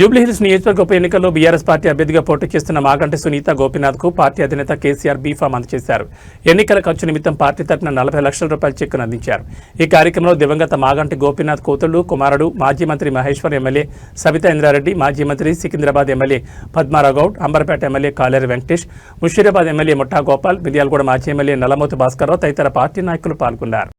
జూబ్లీహిల్స్ నియోజకవర్గ ఉప ఎన్నికల్లో బీఆర్ఎస్ పార్టీ అభ్యర్థిగా పోటీ చేస్తున్న మాగంటి సునీత గోపీనాథ్కు పార్టీ అధినేత కేసీఆర్ బీఫామ్ అందజేశారు. ఎన్నికల ఖర్చు నిమిత్తం పార్టీ తరఫున నలభై లక్షల రూపాయల చెక్కును అందించారు. ఈ కార్యక్రమంలో దివంగత మాగంటి గోపీనాథ్ కూతుళ్ళు కుమారుడు మాజీ మంత్రి మహేశ్వర్ ఎమ్మెల్యే సబితా ఇంద్రారెడ్డి మాజీ మంత్రి Secunderabad MLA Padma Rao Goud Amberpet MLA Kaleru Venkatesh Musheerabad MLA ముఠా గోపాల్ మిర్యాలగూడ మాజీ ఎమ్మెల్యే నల్లమోతు భాస్కర్రావు తదితర పార్టీ నాయకులు పాల్గొన్నారు.